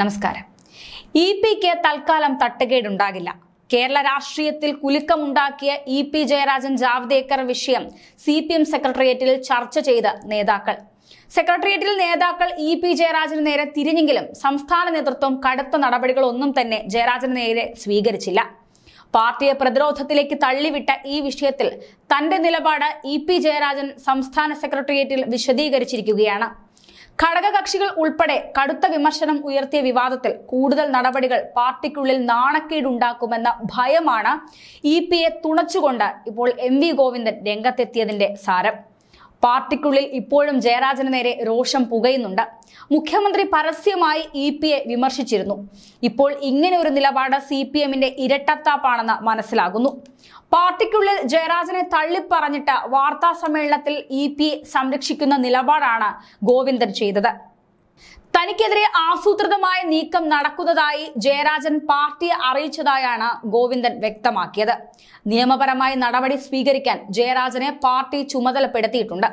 നമസ്കാരം. ഇ പിക്ക് തൽക്കാലം തട്ടുകേടുണ്ടാകില്ല. കേരള രാഷ്ട്രീയത്തിൽ കുലുക്കമുണ്ടാക്കിയ ഇ പി ജയരാജൻ ജാവ്ദേക്കർ വിഷയം സി പി എം സെക്രട്ടേറിയറ്റിൽ ചർച്ച ചെയ്ത നേതാക്കൾ. സെക്രട്ടേറിയറ്റിൽ നേതാക്കൾ ഇ പി ജയരാജന് നേരെ തിരിഞ്ഞെങ്കിലും സംസ്ഥാന നേതൃത്വം കടുത്ത നടപടികളൊന്നും തന്നെ ജയരാജന് നേരെ സ്വീകരിച്ചില്ല. പാർട്ടിയെ പ്രതിരോധത്തിലേക്ക് തള്ളിവിട്ട ഈ വിഷയത്തിൽ തന്റെ നിലപാട് ഇ പി ജയരാജൻ സംസ്ഥാന സെക്രട്ടേറിയറ്റിൽ വിശദീകരിച്ചിരിക്കുകയാണ്. ഘടകകക്ഷികൾ ഉൾപ്പെടെ കടുത്ത വിമർശനം ഉയർത്തിയ വിവാദത്തിൽ കൂടുതൽ നടപടികൾ പാർട്ടിക്കുള്ളിൽ നാണക്കേടുണ്ടാക്കുമെന്ന ഭയമാണ് ഇ പിയെ തുണച്ചുകൊണ്ട് ഇപ്പോൾ എം വി ഗോവിന്ദൻ രംഗത്തെത്തിയതിന്റെ സാരം. പാർട്ടിക്കുള്ളിൽ ഇപ്പോഴും ജയരാജന് നേരെ രോഷം പുകയുന്നുണ്ട്. മുഖ്യമന്ത്രി പരസ്യമായി ഇ പി എ വിമർശിച്ചിരുന്നു. ഇപ്പോൾ ഇങ്ങനെ ഒരു നിലപാട് സി പി എമ്മിന്റെ ഇരട്ടത്താപ്പാണെന്ന് മനസ്സിലാകുന്നു. പാർട്ടിക്കുള്ളിൽ ജയരാജനെ തള്ളിപ്പറഞ്ഞിട്ട് വാർത്താ സമ്മേളനത്തിൽ ഇ പി സംരക്ഷിക്കുന്ന നിലപാടാണ് ഗോവിന്ദൻ ചെയ്തത്. തനിക്കെതിരെ ആസൂത്രിതമായ നീക്കം നടക്കുന്നതായി ജയരാജൻ പാർട്ടിയെ അറിയിച്ചതായാണ് ഗോവിന്ദൻ വ്യക്തമാക്കിയത്. നിയമപരമായ നടപടി സ്വീകരിക്കാൻ ജയരാജനെ പാർട്ടി ചുമതലപ്പെടുത്തിയിട്ടുണ്ട്.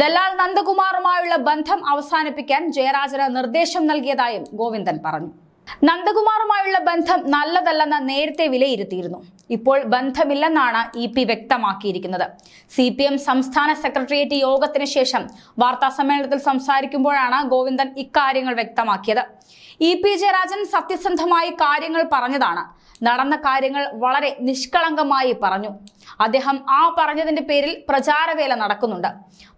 ദല്ലാൽ നന്ദകുമാറുമായുള്ള ബന്ധം അവസാനിപ്പിക്കാൻ ജയരാജന് നിർദ്ദേശം നൽകിയതായും ഗോവിന്ദൻ പറഞ്ഞു. നന്ദകുമാറുമായുള്ള ബന്ധം നല്ലതല്ലെന്ന് നേരത്തെ വിലയിരുത്തിയിരുന്നു. ഇപ്പോൾ ബന്ധമില്ലെന്നാണ് ഇ പി വ്യക്തമാക്കിയിരിക്കുന്നത്. സി പി എം സംസ്ഥാന സെക്രട്ടേറിയറ്റ് യോഗത്തിന് ശേഷം വാർത്താ സമ്മേളനത്തിൽ സംസാരിക്കുമ്പോഴാണ് ഗോവിന്ദൻ ഇക്കാര്യങ്ങൾ വ്യക്തമാക്കിയത്. ഇ പി ജയരാജൻ സത്യസന്ധമായി കാര്യങ്ങൾ പറഞ്ഞതാണ്. നടന്ന കാര്യങ്ങൾ വളരെ നിഷ്കളങ്കമായി പറഞ്ഞു. അദ്ദേഹം ആ പറഞ്ഞതിന്റെ പേരിൽ പ്രചാരവേല നടക്കുന്നുണ്ട്.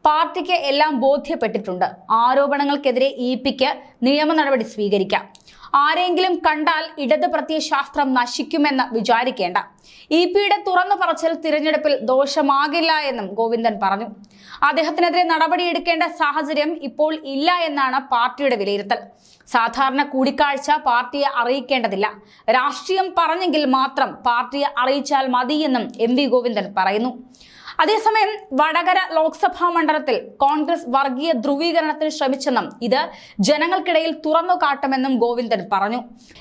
പാർട്ടിക്ക് എല്ലാം ബോധ്യപ്പെട്ടിട്ടുണ്ട്. ആരോപണങ്ങൾക്കെതിരെ ഇ പിക്ക് നിയമ നടപടി സ്വീകരിക്കാം. ആരെങ്കിലും കണ്ടാൽ ഇടത് പ്രത്യയശാസ്ത്രം നശിക്കുമെന്ന് വിചാരിക്കേണ്ട. ഇ പിയുടെ തുറന്നു പറച്ചിൽ തിരഞ്ഞെടുപ്പിൽ ദോഷമാകില്ല എന്നും ഗോവിന്ദൻ പറഞ്ഞു. അദ്ദേഹത്തിനെതിരെ നടപടിയെടുക്കേണ്ട സാഹചര്യം ഇപ്പോൾ ഇല്ല എന്നാണ് പാർട്ടിയുടെ വിലയിരുത്തൽ. സാധാരണ കൂടിക്കാഴ്ച പാർട്ടിയെ അറിയിക്കേണ്ടതില്ല. രാഷ്ട്രീയം പറഞ്ഞെങ്കിൽ മാത്രം പാർട്ടിയെ അറിയിച്ചാൽ മതിയെന്നും എം വി ഗോവിന്ദൻ പറയുന്നു. അതേസമയം വടകര ലോക്സഭാ മണ്ഡലത്തിൽ കോൺഗ്രസ് വർഗീയ ധ്രുവീകരണത്തിന് ശ്രമിച്ചെന്നും ഇത് ജനങ്ങൾക്കിടയിൽ തുറന്നു കാട്ടുമെന്നും ഗോവിന്ദൻ പറഞ്ഞു.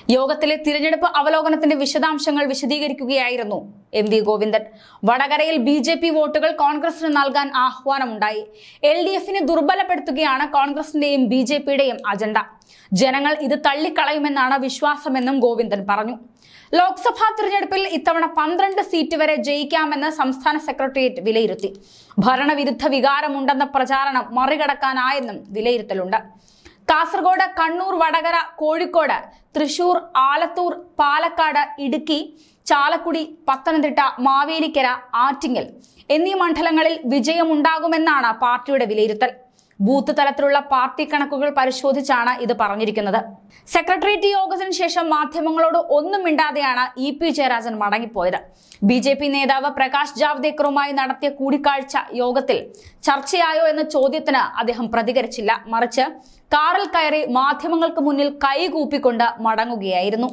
യോഗത്തിലെ തിരഞ്ഞെടുപ്പ് അവലോകനത്തിന്റെ വിശദാംശങ്ങൾ വിശദീകരിക്കുകയായിരുന്നു എം വി ഗോവിന്ദൻ. വടകരയിൽ ബി ജെ പി വോട്ടുകൾ കോൺഗ്രസിന് നൽകാൻ ആഹ്വാനമുണ്ടായി. എൽ ഡി എഫിനെ ദുർബലപ്പെടുത്തുകയാണ് കോൺഗ്രസിന്റെയും ബി ജെ പിയുടെയും അജണ്ട. ജനങ്ങൾ ഇത് തള്ളിക്കളയുമെന്നാണ് വിശ്വാസമെന്നും ഗോവിന്ദൻ പറഞ്ഞു. ലോക്സഭാ തിരഞ്ഞെടുപ്പിൽ ഇത്തവണ പന്ത്രണ്ട് സീറ്റ് വരെ ജയിക്കാമെന്ന് സംസ്ഥാന സെക്രട്ടേറിയറ്റ് വിലയിരുത്തി. ഭരണവിരുദ്ധ വികാരമുണ്ടെന്ന പ്രചാരണം മറികടക്കാനായെന്നും വിലയിരുത്തലുണ്ട്. കാസർഗോഡ് കണ്ണൂർ വടകര കോഴിക്കോട് തൃശൂർ ആലത്തൂർ പാലക്കാട് ഇടുക്കി ചാലക്കുടി പത്തനംതിട്ട മാവേലിക്കര ആറ്റിങ്ങൽ എന്നീ മണ്ഡലങ്ങളിൽ വിജയമുണ്ടാകുമെന്നാണ് പാർട്ടിയുടെ വിലയിരുത്തൽ. ബൂത്ത് തലത്തിലുള്ള പാർട്ടി കണക്കുകൾ പരിശോധിച്ചാണ് ഇത് പറഞ്ഞിരിക്കുന്നത്. സെക്രട്ടേറിയറ്റ് യോഗത്തിന് ശേഷം മാധ്യമങ്ങളോട് ഒന്നും മിണ്ടാതെയാണ് ഇ പി ജയരാജൻ മടങ്ങിപ്പോയത്. ബി ജെ പി നേതാവ് പ്രകാശ് ജാവ്ദേക്കറുമായി നടത്തിയ കൂടിക്കാഴ്ച യോഗത്തിൽ ചർച്ചയായോ എന്ന ചോദ്യത്തിന് അദ്ദേഹം പ്രതികരിച്ചില്ല. മറിച്ച് കാറിൽ കയറി മാധ്യമങ്ങൾക്ക് മുന്നിൽ കൈകൂപ്പിക്കൊണ്ട് മടങ്ങുകയായിരുന്നു.